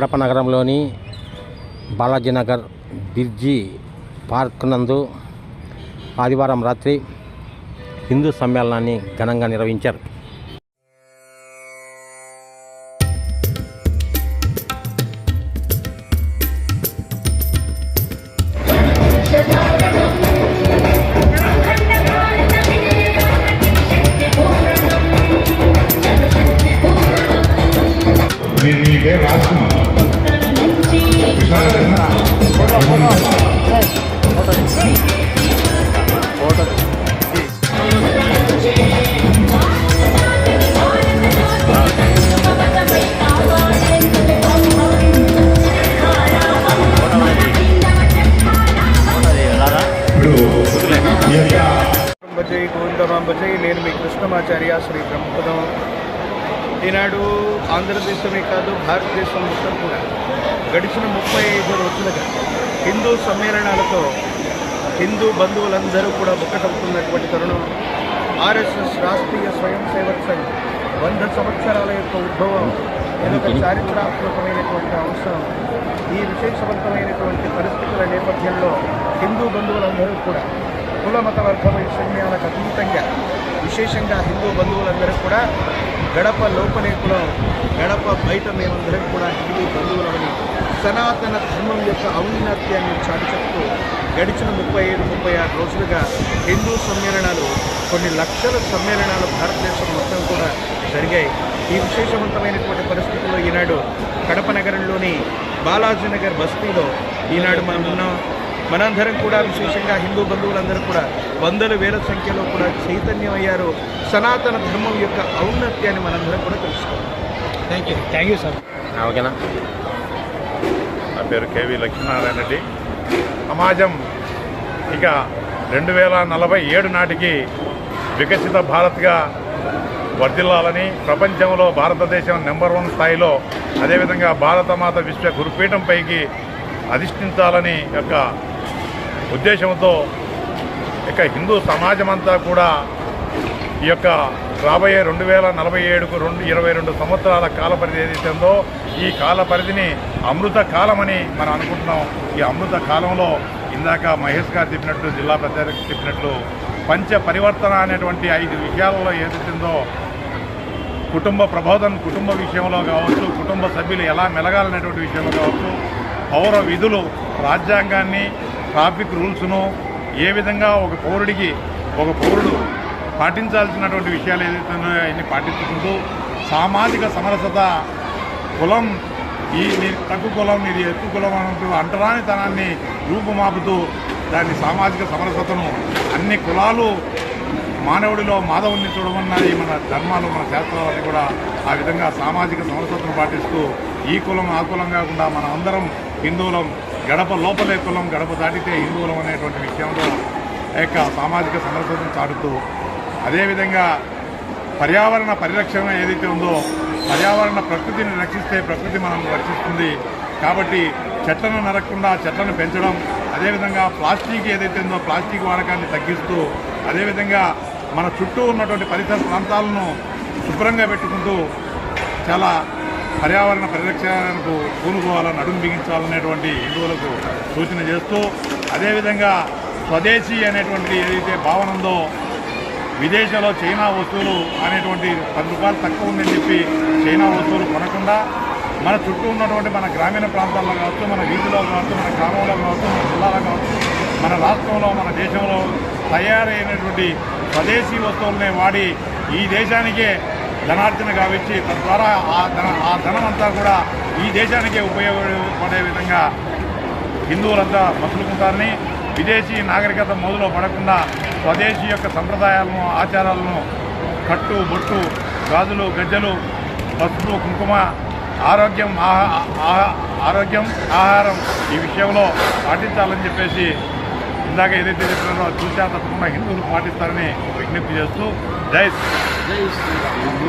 కడప నగరంలోని బాలాజీనగర్ బిర్జీ పార్క్ నందు ఆదివారం రాత్రి హిందూ సమ్మేళనాన్ని ఘనంగా నిర్వహించారు. రాసుకున్నాం భజయ్ గోవిందరాం భజయ్ నేను మీ కృష్ణమాచార్య శ్రీ బ్రహ్మపదం ఈనాడు ఆంధ్రదేశమే కాదు భారతదేశం మొత్తం కూడా. గడిచిన ముప్పై ఐదు రోజులుగా హిందూ సమ్మేళనాలతో హిందూ బంధువులందరూ కూడా ఒకటవుతున్నటువంటి తరుణం ఆర్ఎస్ఎస్ రాష్ట్రీయ స్వయం సేవక్ సంఘ్ వంద సంవత్సరాల యొక్క ఉద్భవం ఇదొక చారిత్రాత్మకమైనటువంటి అంశం. ఈ విశేషవంతమైనటువంటి పరిస్థితుల నేపథ్యంలో హిందూ బంధువులందరూ కూడా కుల మత వర్గమైన వైషమ్యాలకు అతీతంగా విశేషంగా హిందూ బంధువులందరూ కూడా గడప లోపలే కులం గడప బయట మేమందరం కూడా హిందూ బంధువులమని సనాతన ధర్మం యొక్క ఔన్నత్యాన్ని చాటి చెప్తూ గడిచిన ముప్పై ఐదు ముప్పై ఆరు రోజులుగా హిందూ సమ్మేళనాలు కొన్ని లక్షల సమ్మేళనాలు భారతదేశం మొత్తం కూడా జరిగాయి. ఈ విశేషవంతమైనటువంటి పరిస్థితుల్లో ఈనాడు కడప నగరంలోని బాలాజీనగర్ బస్తీలో ఈనాడు మనం ఉన్నాం. మనందరం కూడా విశేషంగా హిందూ బంధువులందరూ కూడా వందల వేల సంఖ్యలో కూడా చైతన్యం అయ్యారు సనాతన ధర్మం యొక్క ఔన్నత్యాన్ని మనందరం కూడా తెలుసుకోవాలి. Thank you thank you sir ఓకేనా నా పేరు కేవి లక్ష్మీనారాయణ రెడ్డి. సమాజం ఇక రెండు వేల నలభై ఏడు నాటికి వికసిత భారత్గా వర్ధిల్లాలని ప్రపంచంలో భారతదేశం నెంబర్ వన్ స్థాయిలో అదేవిధంగా భారతమాత విశ్వ గురుపీఠంపైకి అధిష్ఠించాలని యొక్క ఉద్దేశంతో ఇక హిందూ సమాజమంతా కూడా ఈ యొక్క రాబోయే రెండు వేల నలభై ఏడుకు రెండు ఇరవై రెండు సంవత్సరాల కాల పరిధి ఏదైతే ఉందో ఈ కాల పరిధిని అమృత కాలమని మనం అనుకుంటున్నాం. ఈ అమృత కాలంలో ఇందాక మహేష్ గారు చెప్పినట్లు జిల్లా ప్రచారం చెప్పినట్లు పంచ పరివర్తన అనేటువంటి ఐదు విషయాలలో ఏదైతుందో కుటుంబ ప్రబోధన కుటుంబ విషయంలో కావచ్చు కుటుంబ సభ్యులు ఎలా మెలగాలనేటువంటి విషయంలో కావచ్చు పౌర విధులు రాజ్యాంగాన్ని ట్రాఫిక్ రూల్స్ను ఏ విధంగా ఒక పౌరుడికి ఒక పౌరుడు పాటించాల్సినటువంటి విషయాలు ఏదైతే ఉన్నాయో అవన్నీ పాటించుకుంటూ సామాజిక సమరసత కులం ఈ నీ తక్కువ కులం ఇది ఎక్కువ కులం అంటూ అంటరానితనాన్ని రూపుమాపుతూ దాన్ని సామాజిక సమరసతను అన్ని కులాలు మానవుడిలో మాధవుని చూడమన్నది మన ధర్మాలు మన శాస్త్రాలన్నీ కూడా ఆ విధంగా సామాజిక సమరసతను పాటిస్తూ ఈ కులం ఆ కులం కాకుండా మనం అందరం హిందువులం గడప లోపలే కులం గడప దాటితే హిందువులం అనేటువంటి విషయంలో యొక్క సామాజిక సమరసతను చాటుతూ అదేవిధంగా పర్యావరణ పరిరక్షణ ఏదైతే ఉందో పర్యావరణ ప్రకృతిని రక్షిస్తే ప్రకృతి మనం రక్షిస్తుంది. కాబట్టి చెట్లను నరకకుండా చెట్లను పెంచడం అదేవిధంగా ప్లాస్టిక్ ఏదైతే ఉందో ప్లాస్టిక్ వాడకాన్ని తగ్గిస్తూ అదేవిధంగా మన చుట్టూ ఉన్నటువంటి పరిసర ప్రాంతాలను శుభ్రంగా పెట్టుకుంటూ చాలా పర్యావరణ పరిరక్షణకు పూనుకోవాలని అడుగు బిగించాలనేటువంటి హిందువులకు సూచన చేస్తూ అదేవిధంగా స్వదేశీ అనేటువంటి ఏదైతే భావన ఉందో విదేశాల్లో చైనా వస్తువులు అనేటువంటి పది రూపాయలు తక్కువ ఉందని చెప్పి చైనా వస్తువులు కొనకుండా మన చుట్టూ ఉన్నటువంటి మన గ్రామీణ ప్రాంతాల్లో కావచ్చు మన వీధిలో కావచ్చు మన గ్రామంలో కావచ్చు మన జిల్లాలో కావచ్చు మన రాష్ట్రంలో మన దేశంలో తయారైనటువంటి స్వదేశీ వస్తువులనే వాడి ఈ దేశానికే ధనార్జన గావించి తద్వారా ఆ ధన ఆ ధనం అంతా కూడా ఈ దేశానికే ఉపయోగపడే విధంగా హిందువులంతా మసులుకుంటారని విదేశీ నాగరికత మొదలు పడకుండా స్వదేశీ యొక్క సంప్రదాయాలను ఆచారాలను కట్టు బొట్టు గాజులు గజ్జలు పసుపు కుంకుమ ఆరోగ్యం ఆహా- ఆహా- ఆరోగ్యం ఆహారం ఈ విషయంలో పాటించాలని చెప్పేసి ఇందాక ఏదైతే చెప్పినారో చూసా తప్పకుండా హిందువులు పాటిస్తారని విజ్ఞప్తి చేస్తూ జై జై